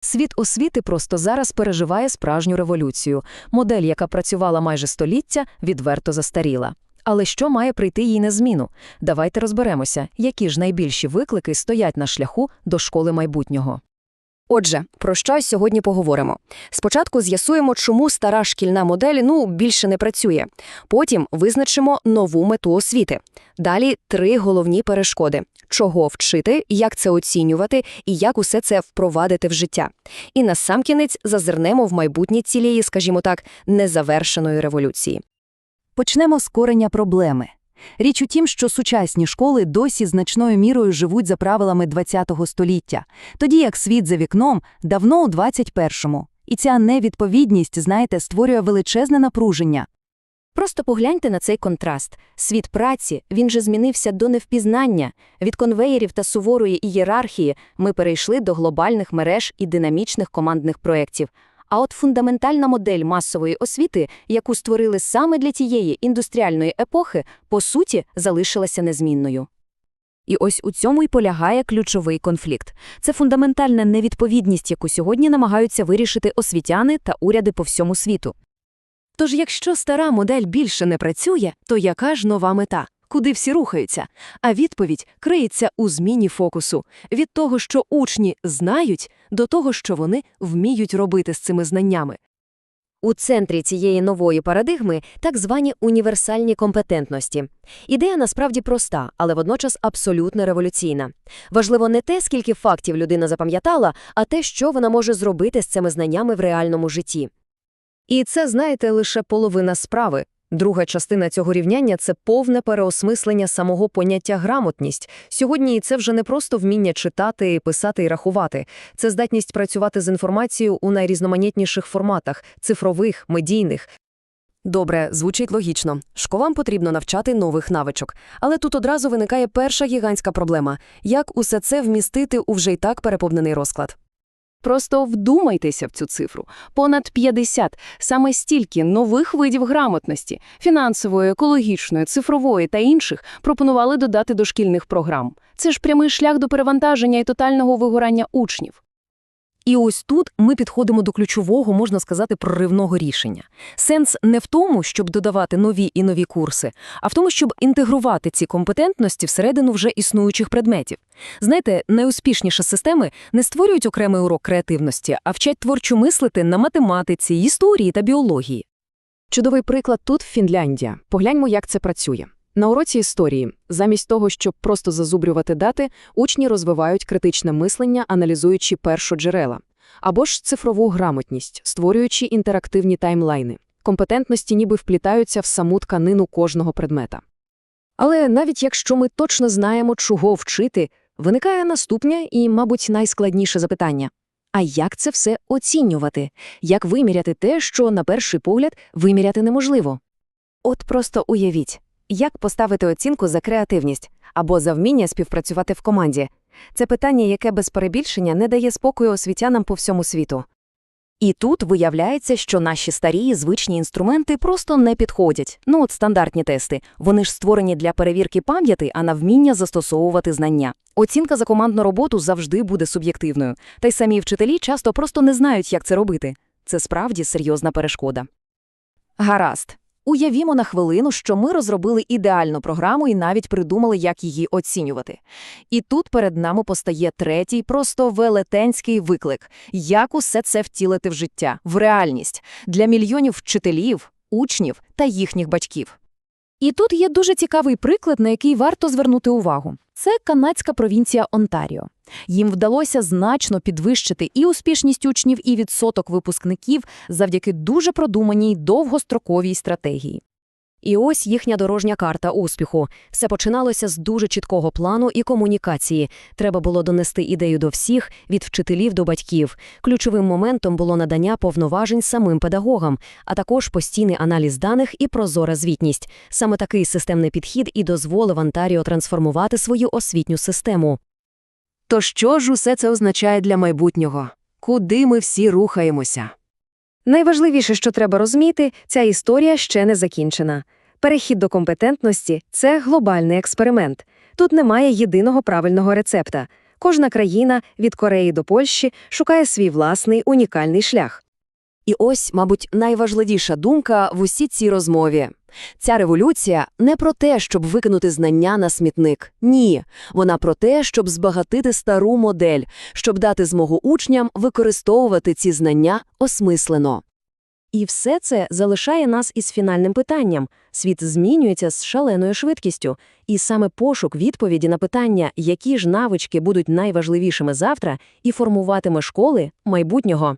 Світ освіти просто зараз переживає справжню революцію. Модель, яка працювала майже століття, відверто застаріла. Але що має прийти їй на зміну? Давайте розберемося, які ж найбільші виклики стоять на шляху до школи майбутнього. Отже, про що сьогодні поговоримо. Спочатку з'ясуємо, чому стара шкільна модель ну більше не працює. Потім визначимо нову мету освіти. Далі три головні перешкоди: чого вчити, як це оцінювати і як усе це впровадити в життя. І насамкінець зазирнемо в майбутнє цієї, скажімо так, незавершеної революції. Почнемо з корення проблеми. Річ у тім, що сучасні школи досі значною мірою живуть за правилами ХХ століття, тоді як світ за вікном давно у 21-му. І ця невідповідність, знаєте, створює величезне напруження. Просто погляньте на цей контраст. Світ праці, він же змінився до невпізнання. Від конвеєрів та суворої ієрархії ми перейшли до глобальних мереж і динамічних командних проєктів. А от фундаментальна модель масової освіти, яку створили саме для тієї індустріальної епохи, по суті, залишилася незмінною. І ось у цьому й полягає ключовий конфлікт. Це фундаментальна невідповідність, яку сьогодні намагаються вирішити освітяни та уряди по всьому світу. Тож, якщо стара модель більше не працює, то яка ж нова мета? Куди всі рухаються? А відповідь криється у зміні фокусу від того, що учні знають, до того, що вони вміють робити з цими знаннями. У центрі цієї нової парадигми так звані універсальні компетентності. Ідея насправді проста, але водночас абсолютно революційна. Важливо не те, скільки фактів людина запам'ятала, а те, що вона може зробити з цими знаннями в реальному житті. І це, знаєте, лише половина справи. Друга частина цього рівняння це повне переосмислення самого поняття грамотність. Сьогодні це вже не просто вміння читати, писати і рахувати. Це здатність працювати з інформацією у найрізноманітніших форматах цифрових, медійних. Добре, звучить логічно. Школам потрібно навчати нових навичок. Але тут одразу виникає перша гігантська проблема як усе це вмістити у вже й так переповнений розклад. Просто вдумайтеся в цю цифру. Понад 50, саме стільки нових видів грамотності – фінансової, екологічної, цифрової та інших – пропонували додати до шкільних програм. Це ж прямий шлях до перевантаження і тотального вигорання учнів. І ось тут ми підходимо до ключового, можна сказати, проривного рішення. Сенс не в тому, щоб додавати нові і нові курси, а в тому, щоб інтегрувати ці компетентності всередину вже існуючих предметів. Знаєте, найуспішніші системи не створюють окремий урок креативності, а вчать творчо мислити на математиці, історії та біології. Чудовий приклад тут Фінляндія. Погляньмо, як це працює. На уроці історії, замість того, щоб просто зазубрювати дати, учні розвивають критичне мислення, аналізуючи першоджерела. Або ж цифрову грамотність, створюючи інтерактивні таймлайни. Компетентності ніби вплітаються в саму тканину кожного предмета. Але навіть якщо ми точно знаємо, чого вчити, виникає наступне і, мабуть, найскладніше запитання. А як це все оцінювати? Як виміряти те, що, на перший погляд, виміряти неможливо? От просто уявіть. Як поставити оцінку за креативність або за вміння співпрацювати в команді? Це питання, яке без перебільшення не дає спокою освітянам по всьому світу. І тут виявляється, що наші старі звичні інструменти просто не підходять. Ну от стандартні тести. Вони ж створені для перевірки пам'яті, а на вміння застосовувати знання. Оцінка за командну роботу завжди буде суб'єктивною, та й самі вчителі часто просто не знають, як це робити. Це справді серйозна перешкода. Гаразд. Уявімо на хвилину, що ми розробили ідеальну програму і навіть придумали, як її оцінювати. І тут перед нами постає третій, просто велетенський виклик як усе це втілити в життя, в реальність для мільйонів вчителів, учнів та їхніх батьків. І тут є дуже цікавий приклад, на який варто звернути увагу. Це канадська провінція Онтаріо. Їм вдалося значно підвищити і успішність учнів, і відсоток випускників завдяки дуже продуманій довгостроковій стратегії. І ось їхня дорожня карта успіху. Все починалося з дуже чіткого плану і комунікації. Треба було донести ідею до всіх, від вчителів до батьків. Ключовим моментом було надання повноважень самим педагогам, а також постійний аналіз даних і прозора звітність. Саме такий системний підхід і дозволив Онтаріо трансформувати свою освітню систему. То що ж усе це означає для майбутнього? Куди ми всі рухаємося? Найважливіше, що треба розуміти, ця історія ще не закінчена. Перехід до компетентності це глобальний експеримент. Тут немає єдиного правильного рецепта. Кожна країна від Кореї до Польщі шукає свій власний унікальний шлях. І ось, мабуть, найважливіша думка в усій цій розмові. Ця революція не про те, щоб викинути знання на смітник. Ні, вона про те, щоб збагатити стару модель, щоб дати змогу учням використовувати ці знання осмислено. І все це залишає нас із фінальним питанням. Світ змінюється з шаленою швидкістю, і саме пошук відповіді на питання, які ж навички будуть найважливішими завтра, і формуватиме школи майбутнього.